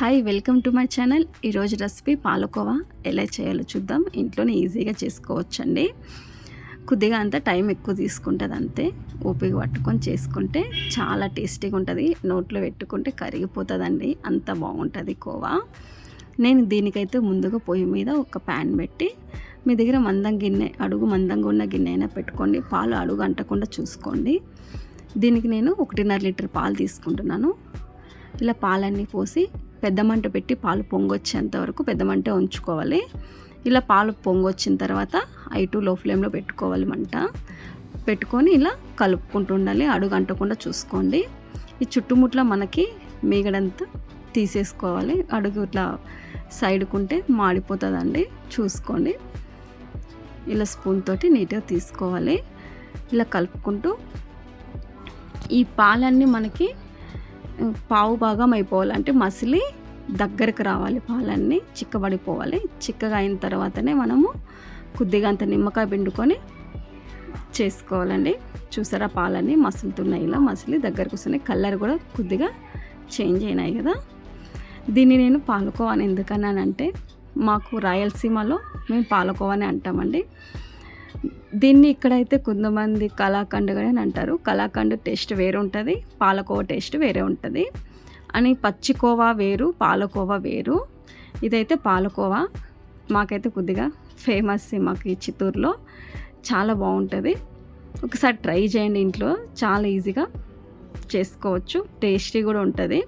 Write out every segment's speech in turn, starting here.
Hi welcome to my channel. ఈరోజు recipe palkova. ఎలా చేయాలో చూద్దాం. ఇంట్లోనే ఈజీగా చేసుకోవచ్చండి. కొద్దిగా అంత టైం ఎక్కువ తీసుకుంటుంది అంతే. ఓపిక పట్టుకొని చేసుకుంటే చాలా టేస్టీగా ఉంటుంది. నోట్లో పెట్టుకుంటే కరిగిపోతుందండి. అంత బాగుంటుంది కోవా. నేను దీనికైతే ముందుగా పొయ్యి మీద ఒక ప్యాన్ పెట్టి మీ దగ్గర మందం గిన్నె అడుగు మందంగా ఉన్న గిన్నె అయినా పెట్టుకోండి. పాలు అడుగు అంటకుండా చూసుకోండి. దీనికి నేను ఒకటిన్నర లీటర్ పాలు తీసుకుంటున్నాను. ఇలా పాలన్నీ పోసి పెద్ద మంట పెట్టి పాలు పొంగొచ్చేంత వరకు పెద్ద మంట ఉంచుకోవాలి. ఇలా పాలు పొంగొచ్చిన తర్వాత ఐ టూ లో ఫ్లేమ్లో పెట్టుకోవాలి మంట. పెట్టుకొని ఇలా కలుపుకుంటూ ఉండాలి. అడుగు అంటకుండా చూసుకోండి. ఈ చుట్టుముట్ల మనకి మీగడంతా తీసేసుకోవాలి. అడుగు ఇట్లా సైడ్కుంటే మాడిపోతుందండి. చూసుకోండి. ఇలా స్పూన్ తోటి నీట్గా తీసుకోవాలి. ఇలా కలుపుకుంటూ ఈ పాలన్నీ మనకి పావు భాగం అయిపోవాలంటే మసిలి దగ్గరకు రావాలి పాలన్నీ చిక్కబడిపోవాలి. చిక్కగా అయిన తర్వాతనే మనము కొద్దిగా అంత నిమ్మకాయ పిండుకొని చేసుకోవాలండి. చూసారా పాలన్నీ మసులుతున్నాయి. ఇలా మసిలి దగ్గరకు వస్తున్నాయి. కలర్ కూడా కొద్దిగా చేంజ్ అయినాయి కదా. దీన్ని నేను పాలకోవాని ఎందుకన్నానంటే మాకు రాయలసీమలో మేము పాలకోవాని అంటామండి. దీన్ని ఇక్కడైతే కొంతమంది కలాకండ్ అని అంటారు. కళాఖండ్ టేస్ట్ వేరే ఉంటుంది పాలకోవా టేస్ట్ వేరే ఉంటుంది. అని పచ్చికోవా వేరు పాలకోవా వేరు. ఇదైతే పాలకోవా మాకైతే కొద్దిగా ఫేమస్ మాకు ఈ చిత్తూరులో. చాలా బాగుంటుంది. ఒకసారి ట్రై చేయండి ఇంట్లో. చాలా ఈజీగా చేసుకోవచ్చు. టేస్టీ కూడా ఉంటుంది.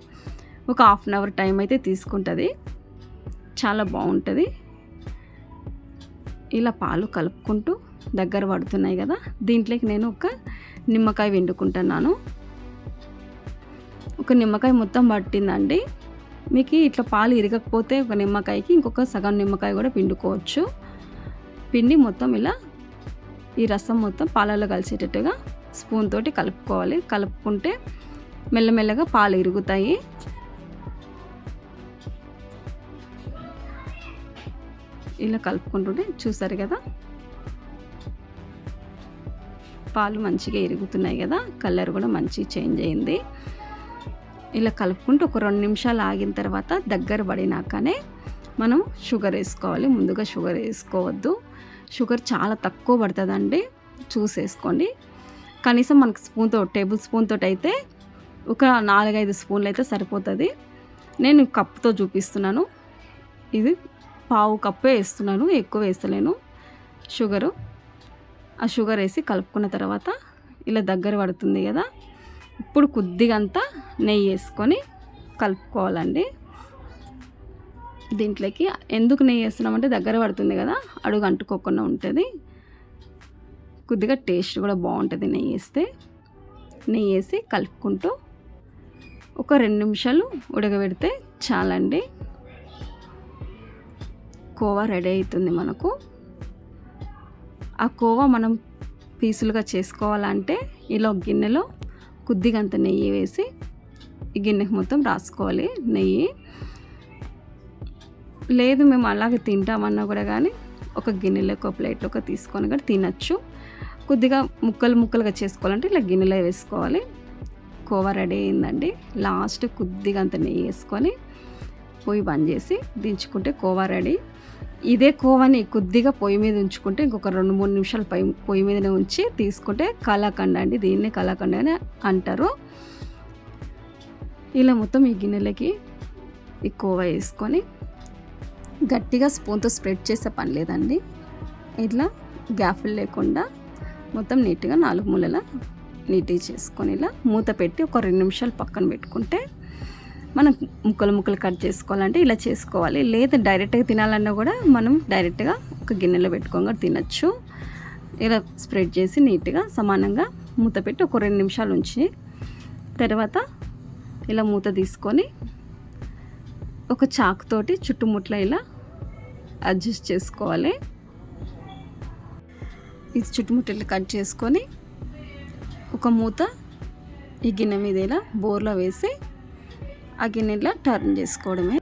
ఒక హాఫ్ అన్ అవర్ టైం అయితే తీసుకుంటుంది. చాలా బాగుంటుంది. ఇలా పాలు కలుపుకుంటూ దగ్గర పడుతున్నాయి కదా. దీంట్లోకి నేను ఒక నిమ్మకాయ వండుకుంటున్నాను ఒక నిమ్మకాయ మొత్తం పట్టిందండి. మీకు ఇట్లా పాలు ఇరగకపోతే ఒక నిమ్మకాయకి ఇంకొక సగం నిమ్మకాయ కూడా పిండుకోవచ్చు. పిండి మొత్తం ఇలా ఈ రసం మొత్తం పాలలో కలిసేటట్టుగా స్పూన్ తోటి కలుపుకోవాలి. కలుపుకుంటే మెల్లమెల్లగా పాలు ఇరుగుతాయి. ఇలా కలుపుకుంటుంటే చూసారు కదా? పాలు మంచిగా ఇరుగుతున్నాయి కదా? కలర్ కూడా మంచి చేంజ్ అయింది. ఇలా కలుపుకుంటూ ఒక రెండు నిమిషాలు ఆగిన తర్వాత దగ్గర పడినాకనే మనం షుగర్ వేసుకోవాలి. ముందుగా షుగర్ వేసుకోవద్దు. షుగర్ చాలా తక్కువ పడుతుందండి. చూసేసుకోండి. కనీసం మనకు స్పూన్తో టేబుల్ స్పూన్తో అయితే ఒక నాలుగైదు స్పూన్లు అయితే సరిపోతుంది. నేను కప్తో చూపిస్తున్నాను. ఇది పావు కప్పే వేస్తున్నాను. ఎక్కువ వేస్తలేను షుగరు. ఆ షుగర్ వేసి కలుపుకున్న తర్వాత ఇలా దగ్గర పడుతుంది కదా. ఇప్పుడు కొద్దిగంతా నెయ్యి వేసుకొని కలుపుకోవాలండి. దీంట్లోకి ఎందుకు నెయ్యి వేస్తున్నామంటే దగ్గర పడుతుంది కదా అడుగు అంటుకోకుండా ఉంటుంది. కొద్దిగా టేస్ట్ కూడా బాగుంటుంది నెయ్యి వేస్తే. నెయ్యి వేసి కలుపుకుంటూ ఒక రెండు నిమిషాలు ఉడకబెడితే చాలండి. కోవా రెడీ అవుతుంది మనకు. ఆ కోవా మనం పీసులుగా చేసుకోవాలంటే ఇలా గిన్నెలో కొద్దిగంత నెయ్యి వేసి ఈ గిన్నెకి మొత్తం రాసుకోవాలి. నెయ్యి లేదు మేము అలాగే తింటామన్నా కూడా కానీ ఒక గిన్నెలో ఒక ప్లేట్లో ఒక తీసుకొని కూడా తినచ్చు. కొద్దిగా ముక్కలు ముక్కలుగా చేసుకోవాలంటే ఇలా గిన్నెలో వేసుకోవాలి. కోవా రెడీ అయిందండి. లాస్ట్ కొద్దిగా అంత నెయ్యి వేసుకొని పొయ్యి బంద్ చేసి దించుకుంటే కోవా రెడీ. ఇదే కోవని కొద్దిగా పొయ్యి మీద ఉంచుకుంటే ఇంకొక రెండు మూడు నిమిషాలు పై పొయ్యి మీదనే ఉంచి తీసుకుంటే కళాఖండ అండి. దీన్నే కళాఖండ అని అంటారు. ఇలా మొత్తం ఈ గిన్నెలకి ఈ కోవా వేసుకొని గట్టిగా స్పూన్తో స్ప్రెడ్ చేసే పని లేదండి. ఇట్లా గ్యాఫ్లు లేకుండా మొత్తం నీట్గా నాలుగు మూలల నీట్గా చేసుకొని ఇలా మూత పెట్టి ఒక రెండు నిమిషాలు పక్కన పెట్టుకుంటే మనం ముక్కలు ముక్కలు కట్ చేసుకోవాలంటే ఇలా చేసుకోవాలి. లేదా డైరెక్ట్గా తినాలన్నా కూడా మనం డైరెక్ట్గా ఒక గిన్నెలో పెట్టుకోగా తినచ్చు. ఇలా స్ప్రెడ్ చేసి నీట్గా సమానంగా మూత పెట్టి ఒక రెండు నిమిషాలు ఉంచి తర్వాత ఇలా మూత తీసుకొని ఒక చాకుతోటి చుట్టుముట్ల ఇలా అడ్జస్ట్ చేసుకోవాలి. ఇది చుట్టుముట్టలు కట్ చేసుకొని ఒక మూత ఈ గిన్నె మీద ఇలా బోర్లో వేసి ఆ గిన్నెలో టర్న్ చేసుకోవడమే.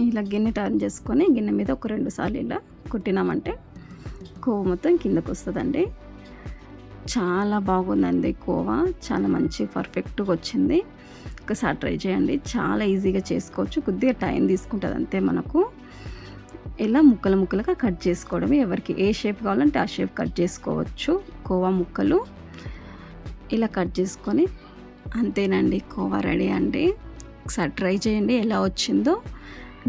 ఇలా గిన్నె టర్న్ చేసుకొని గిన్నె మీద ఒక రెండు సార్లు ఇలా కొట్టినామంటే కోవ మొత్తం కిందకు వస్తుందండి. చాలా బాగుందండి కోవా చాలా మంచి పర్ఫెక్ట్గా వచ్చింది. ఒకసారి ట్రై చేయండి. చాలా ఈజీగా చేసుకోవచ్చు. కొద్దిగా టైం తీసుకుంటుంది అంతే మనకు. ఇలా ముక్కలు ముక్కలుగా కట్ చేసుకోవడమే. ఎవరికి ఏ షేప్ కావాలంటే ఆ షేప్ కట్ చేసుకోవచ్చు. కోవా ముక్కలు. ఇలా కట్ చేసుకొని అంతేనండి. కోవా రెడీ అండి. ఒకసారి ట్రై చేయండి ఎలా వచ్చిందో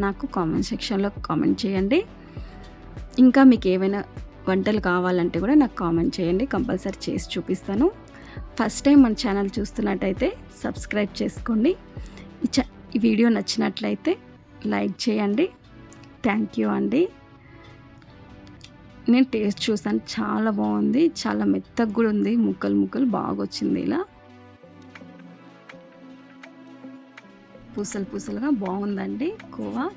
నాకు కామెంట్ సెక్షన్లో కామెంట్ చేయండి. ఇంకా మీకు ఏమైనా వంటలు కావాలంటే కూడా నాకు కామెంట్ చేయండి కంపల్సరీ చేసి చూపిస్తాను. ఫస్ట్ టైం మన ఛానల్ చూస్తున్నట్టయితే సబ్స్క్రైబ్ చేసుకోండి. ఈ చ ఈ వీడియో నచ్చినట్లయితే లైక్ చేయండి. థ్యాంక్ యూ అండి. నేను టేస్ట్ చూసాను చాలా బాగుంది చాలా మెత్తగా కూడా ఉంది ముక్కలు ముక్కలు బాగా వచ్చింది ఇలా. పూసలు పూసలుగా బాగుందండి. కోవా.